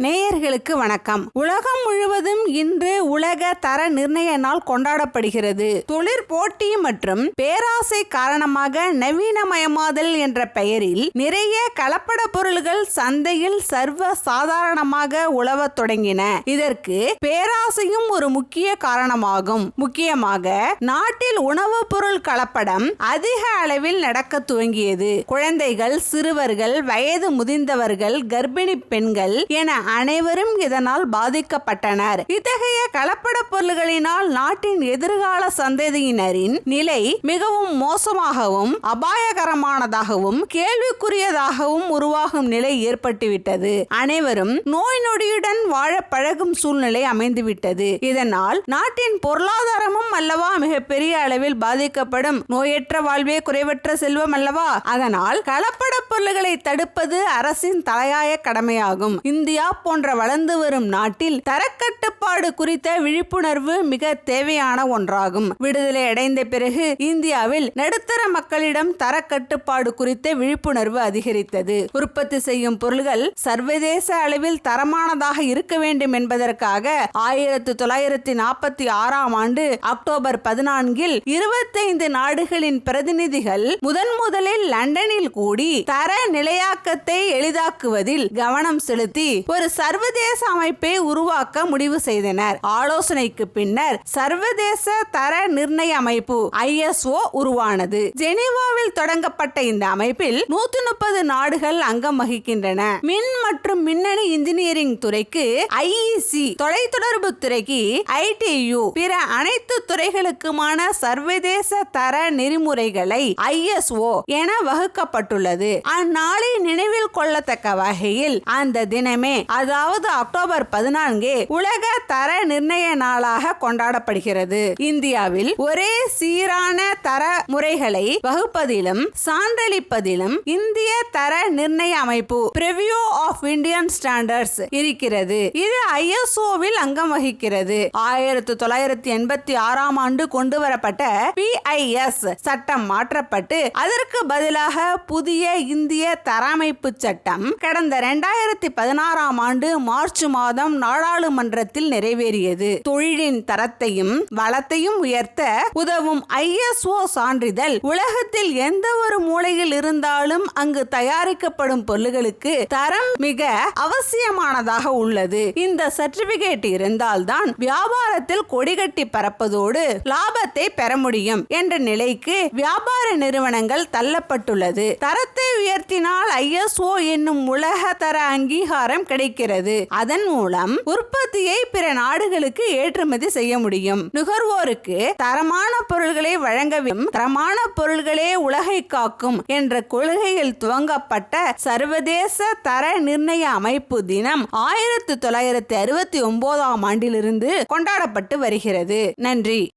நேயர்களுக்கு வணக்கம். உலகம் முழுவதும் இன்று உலக தர நிர்ணய நாள் கொண்டாடப்படுகிறது. தொழிற் போட்டி மற்றும் பேராசை காரணமாக நவீனமயமாதல் என்ற பெயரில் நிறைய கலப்பட பொருள்கள் சந்தையில் சர்வ சாதாரணமாக உழவத் தொடங்கின. இதற்கு பேராசையும் ஒரு முக்கிய காரணமாகும். முக்கியமாக நாட்டில் உணவுப் பொருள் கலப்படம் அதிக அளவில் நடக்க துவங்கியது. குழந்தைகள் சிறுவர்கள் வயது முதிர்ந்தவர்கள் கர்ப்பிணி பெண்கள் என அனைவரும் இதனால் பாதிக்கப்பட்டனர். இத்தகைய கலப்பட பொருள்களினால் நாட்டின் எதிர்கால சந்ததியினரின் நிலை மிகவும் மோசமாகவும் அபாயகரமானதாகவும் கேள்விக்குரியதாகவும் உருவாகும் நிலை ஏற்பட்டுவிட்டது. அனைவரும் நோய் நொடியுடன் வாழ பழகும் சூழ்நிலை அமைந்துவிட்டது. இதனால் நாட்டின் பொருளாதாரமும் அல்லவா மிகப்பெரிய அளவில் பாதிக்கப்படும். நோயற்ற வாழ்வே குறைவற்ற செல்வம் அல்லவா? அதனால் கலப்பட பொருள்களை தடுப்பது அரசின் தலையாய கடமையாகும். இந்தியா போன்ற வளர்ந்து வரும் நாட்டில் தரக்கட்டுப்பாடு குறித்த விழிப்புணர்வு மிக தேவையான ஒன்றாகும். விடுதலை அடைந்த பிறகு இந்தியாவில் நடுத்தர மக்களிடம் தரக்கட்டுப்பாடு குறித்த விழிப்புணர்வு அதிகரித்தது. உற்பத்தி செய்யும் பொருள்கள் சர்வதேச அளவில் தரமானதாக இருக்க வேண்டும் என்பதற்காக ஆயிரத்தி தொள்ளாயிரத்தி நாற்பத்தி ஆறாம் ஆண்டு அக்டோபர் பதினான்கில் இருபத்தைந்து நாடுகளின் பிரதிநிதிகள் முதன் முதலில் லண்டனில் கூடி தர நிலையாக்கத்தை எளிதாக்குவதில் கவனம் செலுத்தி ஒரு சர்வதேச அமைப்பை உருவாக்க முடிவு செய்தனர். ஆலோசனைக்கு பின்னர் சர்வதேச தர நிர்ணய அமைப்பு ஐஎஸ்ஓ உருவானது. ஜெனீவாவில் தொடங்கப்பட்ட இந்த அமைப்பில் நூத்தி முப்பது நாடுகள் அங்கம் வகிக்கின்றன. மின் மற்றும் மின்னணு இன்ஜினியரிங் துறைக்கு ஐஇசி தொலைத்தொடர்பு துறைக்கு ஐடியு பிற அனைத்து துறைகளுக்குமான சர்வதேச தர நெறிமுறைகளை ஐஎஸ்ஓ என வகுக்கப்பட்டுள்ளது. அந்நாளை நினைவில் கொள்ளத்தக்க வகையில் அந்த தினமே அதாவது அக்டோபர் பதினான்கு உலக தர நிர்ணய நாளாக கொண்டாடப்படுகிறது. இந்தியாவில் ஒரே சீரான தர முறைகளை வகுப்பதிலும் சான்றளிப்பதிலும் இந்திய தர நிர்ணய அமைப்பு பிரிவியூ ஆஃப் இந்தியன் ஸ்டாண்டர்ட்ஸ் இருக்கிறது. இது ஐஎஸ்ஓவில் அங்கம் வகிக்கிறது. ஆயிரத்தி தொள்ளாயிரத்தி எண்பத்தி ஆறாம் ஆண்டு கொண்டு வரப்பட்ட பிஐஎஸ் சட்டம் மாற்றப்பட்டு அதற்கு பதிலாக புதிய இந்திய தரமைப்பு சட்டம் கடந்த இரண்டாயிரத்தி பதினாறாம் ஆண்டு மார்ச் மாதம் நாடாளுமன்றத்தில் நிறைவேறியது. தொழிலின் தரத்தையும் வளத்தையும் உயர்த்த உதவும் ஐஎஸ்ஓ சான்றிதழ் உலகத்தில் எந்த ஒரு மூலையில் இருந்தாலும் அங்கு தயாரிக்கப்படும் பொருள்களுக்கு தரம் மிக அவசியமானதாக உள்ளது. இந்த சர்டிபிகேட் இருந்தால்தான் வியாபாரத்தில் கொடிகட்டி பறப்பதோடு லாபத்தை பெற முடியும் என்ற நிலைக்கு வியாபார நிறுவனங்கள் தள்ளப்பட்டுள்ளது. தரத்தை உயர்த்தினால் ஐஎஸ்ஓ என்னும் உலக தர அங்கீகாரம் கிடைக்கிறது அதன் மூலம் உற்பத்தியை பிற நாடுகளுக்கு ஏற்றுமதி செய்ய முடியும். நுகர்வோருக்கு தரமான பொருள்களை வழங்கவும் தரமான பொருள்களே உலகை காக்கும் என்ற கொள்கையில் துவங்கப்பட்ட சர்வதேச தர நிர்ணய அமைப்பு தினம் ஆயிரத்தி தொள்ளாயிரத்தி அறுபத்தி ஒன்பதாம் ஆண்டிலிருந்து கொண்டாடப்பட்டு வருகிறது. நன்றி.